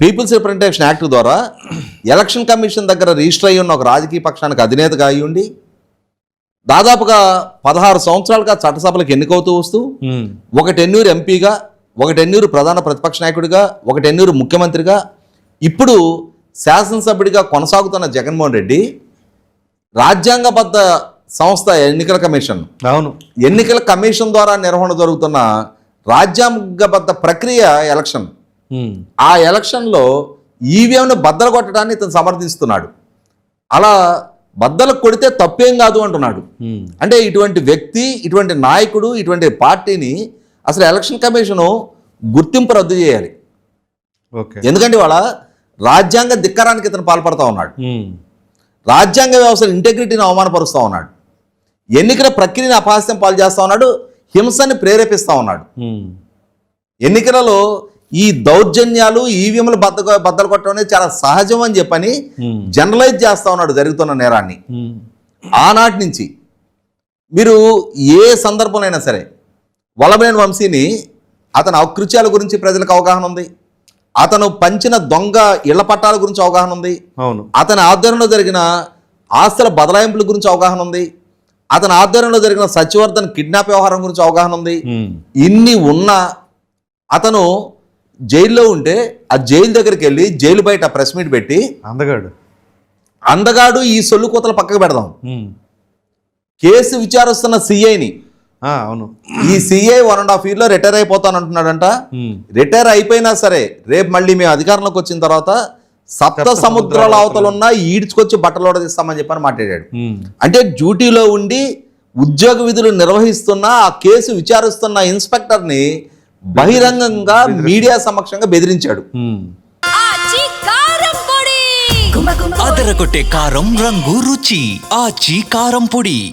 Peoples representation act ద్వారా election commission దగ్గర register అయ్యి ఉన్న ఒక రాజకీయ పక్షానికి అధినేతగా అయ్యి ఉండి దాదాపుగా పదహారు సంవత్సరాలుగా చట్టసభలకు ఎన్నికవుతూ వస్తూ. ఒక టెన్యూర్ ఎంపీగా ఒక టెన్యూర్ ప్రధాన ప్రతిపక్ష నాయకుడిగా ఒక టెన్యూర్ ముఖ్యమంత్రిగా ఇప్పుడు శాసనసభ్యుడిగా కొనసాగుతున్న జగన్మోహన్ రెడ్డి రాజ్యాంగబద్ధ సంస్థ ఎన్నికల కమిషన్ అవును ఎన్నికల కమిషన్ ద్వారా నిర్వహణ జరుగుతున్న రాజ్యాంగబద్ధ ప్రక్రియ ఎలక్షన్. ఆ ఎలక్షన్లో ఈవీఎంను బద్దలు కొట్టడాన్ని ఇతను సమర్థిస్తున్నాడు. అలా బద్దలు కొడితే తప్పేం కాదు అంటున్నాడు. అంటే ఇటువంటి వ్యక్తి ఇటువంటి నాయకుడు ఇటువంటి పార్టీని అసలు ఎలక్షన్ కమిషను గుర్తింపు రద్దు చేయాలి. ఓకే. ఎందుకంటే వాళ్ళ రాజ్యాంగ ధిక్కరానికి ఇతను పాల్పడతా ఉన్నాడు. రాజ్యాంగ వ్యవస్థ ఇంటెగ్రిటీని అవమానపరుస్తూ ఉన్నాడు. ఎన్నికల ప్రక్రియని అపహాస్యం పాలు చేస్తూ ఉన్నాడు. హింసని ప్రేరేపిస్తూ ఉన్నాడు. ఎన్నికలలో ఈ దౌర్జన్యాలు ఈవీఎంలు బద్ద బద్దలు కొట్టడం అనేది చాలా సహజం అని చెప్పని. జనరలైజ్ చేస్తూ ఉన్నాడు జరుగుతున్న నేరాన్ని. ఆనాటి నుంచి మీరు ఏ సందర్భంలో సరే వలమనేని వంశీని అతని అకృత్యాల గురించి ప్రజలకు అవగాహన ఉంది అతను పంచిన దొంగ ఇళ్ళ పట్టాల గురించి అవగాహన ఉంది అవును అతని ఆధ్వర్యంలో జరిగిన ఆస్తుల బదలాయింపుల గురించి అవగాహన ఉంది అతని ఆధ్వర్యంలో జరిగిన సత్యవర్ధన్ కిడ్నాప్ వ్యవహారం గురించి అవగాహన ఉంది. ఇన్ని ఉన్నా అతను జైల్లో ఉంటే ఆ జైలు దగ్గరికి వెళ్ళి జైలు బయట ప్రెస్ మీట్ పెట్టి అందగాడు. అందగాడు ఈ సొల్లు కూతలు పక్కకు పెడదాం. కేసు విచారిస్తున్న సిఐని. అవును. ఈ సిఐ వన్ అండ్ హాఫ్ ఇయర్లో రిటైర్ అయిపోతానంటున్నాడంట ఉమ్. రిటైర్ అయిపోయినా సరే రేపు మళ్ళీ మేము అధికారంలోకి వచ్చిన తర్వాత సప్త సముద్రాల అవతల ఉన్న ఈడ్చుకొచ్చి బట్టలు తీస్తామని చెప్పని మాట్లాడాడు. అంటే డ్యూటీలో ఉండి ఉద్యోగ విధులు నిర్వహిస్తున్న ఆ కేసు విచారిస్తున్న ఇన్స్పెక్టర్ని బహిరంగంగా మీడియా సమక్షంగా బెదిరించాడు. అదరగొట్టే కారం రంగు రుచి. ఆచి కారం పొడి.